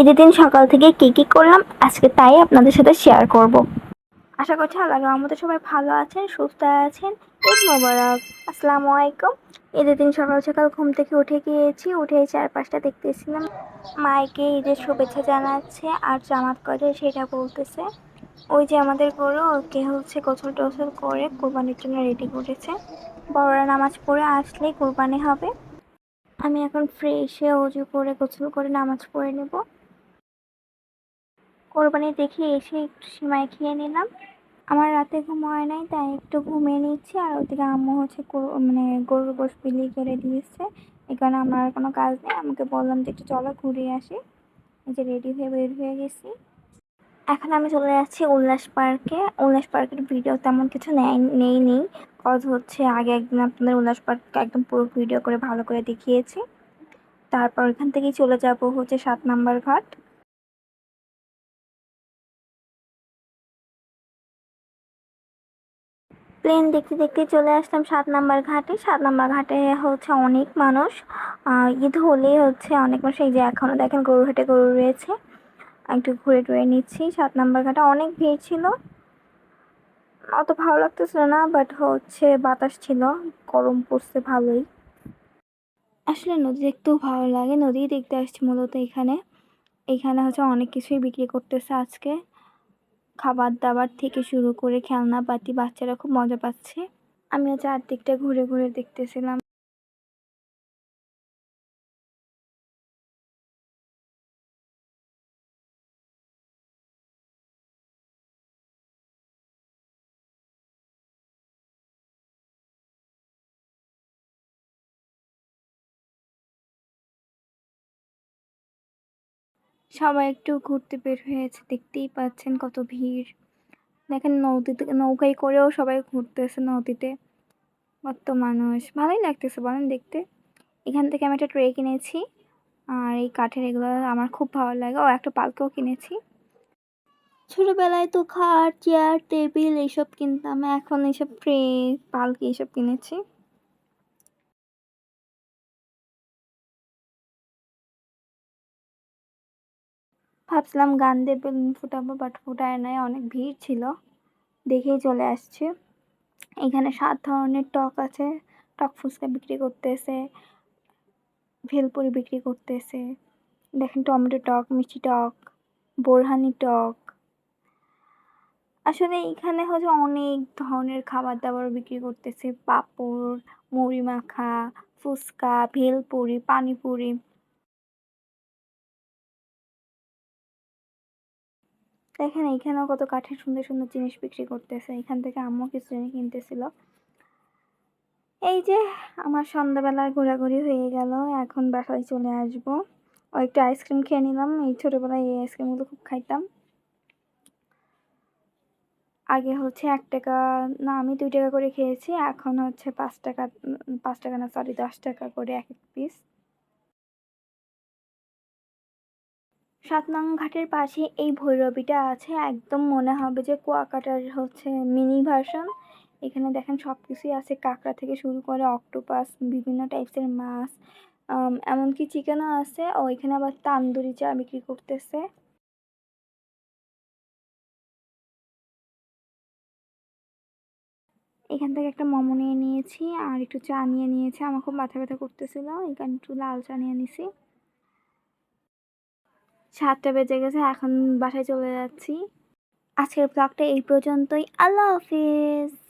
ঈদের দিন সকাল থেকে কী কী করলাম, আজকে তাই আপনাদের সাথে শেয়ার করব। আশা করছি আল্লাহ আমাদের সবাই ভালো আছেন, সুস্থ আছেন। ঈদ মোবারক। আসসালামু আলাইকুম। ঈদের দিন সকাল সকাল ঘুম থেকে উঠে গিয়েছি, উঠে চারপাশটা দেখতেছিলাম। মাইকে ঈদের শুভেচ্ছা জানাচ্ছে আর জামাত করে সেটা বলতেছে। ওই যে আমাদের গরু, ওকে হচ্ছে গোসল টোসল করে কোরবানির জন্য রেডি করেছে। বড়রা নামাজ পড়ে আসলেই কোরবানি হবে। আমি এখন ফ্রেশে অজু করে গোসল করে নামাজ পড়ে নেব। কোরবানি দেখে এসে একটু সিমাই খেয়ে নিলাম। আমার রাতে ঘুম হয় নাই, তাই একটু ঘুমিয়ে নিচ্ছি। আর ওদিকে আম্মু হচ্ছে মানে গরুর গোশ বিলি করে দিয়েছে। এই কারণে আমার কোনো কাজ নেই। আমাকে বললাম যে একটু চলো ঘুরে আসি। এই যে রেডি হয়ে বের হয়ে গেছি। এখন আমি চলে যাচ্ছি উল্লাস পার্কে। উল্লাস পার্কের ভিডিও তেমন কিছু নেই নেই নেই কজ হচ্ছে আগে একদিন আপনাদের উল্লাস পার্ক একদম পুরো ভিডিও করে ভালো করে দেখিয়েছি। তারপর ওখান থেকেই চলে যাব হচ্ছে সাত নাম্বার ঘাট। প্লেন দেখতে দেখতে চলে আসলাম সাত নাম্বার ঘাটে। সাত নাম্বার ঘাটে হচ্ছে অনেক মানুষ। ঈদ হলেই হচ্ছে অনেক মানুষ। এই যে এখনও দেখেন গরু হাটে গরু রয়েছে। একটু ঘুরে টুরে নিচ্ছি। সাত নাম্বার ঘাটে অনেক ভিড় ছিল। অত ভালো লাগতেছিল না বাট হচ্ছে বাতাস ছিল। গরম পড়ছে ভালোই। আসলে নদী দেখতেও ভালো লাগে। নদী দেখতে আসছি মূলত এখানে। এখানে হচ্ছে অনেক কিছুই বিক্রি করতেছে আজকে। খাবার দাবার থেকে শুরু করে খেলনাপাতি বাচ্চারা খুব মজা পাচ্ছে। আমিও চারদিকটা ঘুরে ঘুরে দেখতেছিলাম। সবাই একটু ঘুরতে বের হয়েছে, দেখতেই পাচ্ছেন কত ভিড়। দেখেন নদীতে নৌকায় করেও সবাই ঘুরতেছে নদীতে। কত মানুষ, ভালোই লাগতেছে বলেন দেখতে। এখান থেকে আমি একটা ট্রে কিনেছি, আর এই কাঠের এগুলো আমার খুব ভালো লাগে। ও একটা পালকেও কিনেছি। ছোটোবেলায় তো খাট, চেয়ার, টেবিল এইসব কিনতাম, এখন এইসব ট্রে, পালকি এইসব কিনেছি। ভাবছিলাম গান দিয়ে বেলুন ফুটাবো বাট ফুটায় নাই, অনেক ভিড় ছিল। দেখেই চলে আসছে। এখানে সাত ধরনের টক আছে। টক ফুচকা বিক্রি করতেছে, ভেলপুরি বিক্রি করতেছে। দেখেন টমেটো টক, মিষ্টি টক, বোরহানি টক। আসলে এখানে হচ্ছে অনেক ধরনের খাবার দাবার বিক্রি করতেছে। পাঁপড়, মুড়ি মাখা, ফুচকা, ভেলপুরি, পানিপুরি। দেখেন এইখানেও কত কাঠের সুন্দর সুন্দর জিনিস বিক্রি করতেছে। এখান থেকে আম্মু কিছু জিনিস কিনতেছিল। এই যে আমার সন্ধ্যাবেলায় ঘোরাঘুরি হয়ে গেল, এখন বাসায় চলে আসব। ও একটু আইসক্রিম খেয়ে নিলাম, এই ছোটোবেলায় এই আইসক্রিমগুলো খুব খাইতাম। আগে হচ্ছে এক টাকা, না আমি দুই টাকা করে খেয়েছি, এখন হচ্ছে পাঁচ টাকা পাঁচ টাকা না সরি দশ টাকা করে এক এক পিস সাত নং ঘাটের পাশে এই ভৈরবীটা আছে। একদম মনে হবে যে কুয়াকাটার হচ্ছে মিনি ভার্সন। এখানে দেখেন সব কিছুই আছে। কাঁকড়া থেকে শুরু করে অক্টোপাস, বিভিন্ন টাইপসের মাছ এমনকি চিকেনও আছে। ও, এখানে আবার তান্দুরি চা বিক্রি করতেছে। এখান থেকে একটা মোমো নিয়ে নিয়েছি আর একটু চা নিয়ে নিয়েছি। আমার খুব মাথা ব্যথা করতেছিল। এখানে একটু লাল চা নিয়ে নিছি। সাতটা বেজে গেছে এখন বাসায় চলে যাচ্ছি। আজকের ব্লগটা এই পর্যন্তই। আল্লাহ হাফিজ।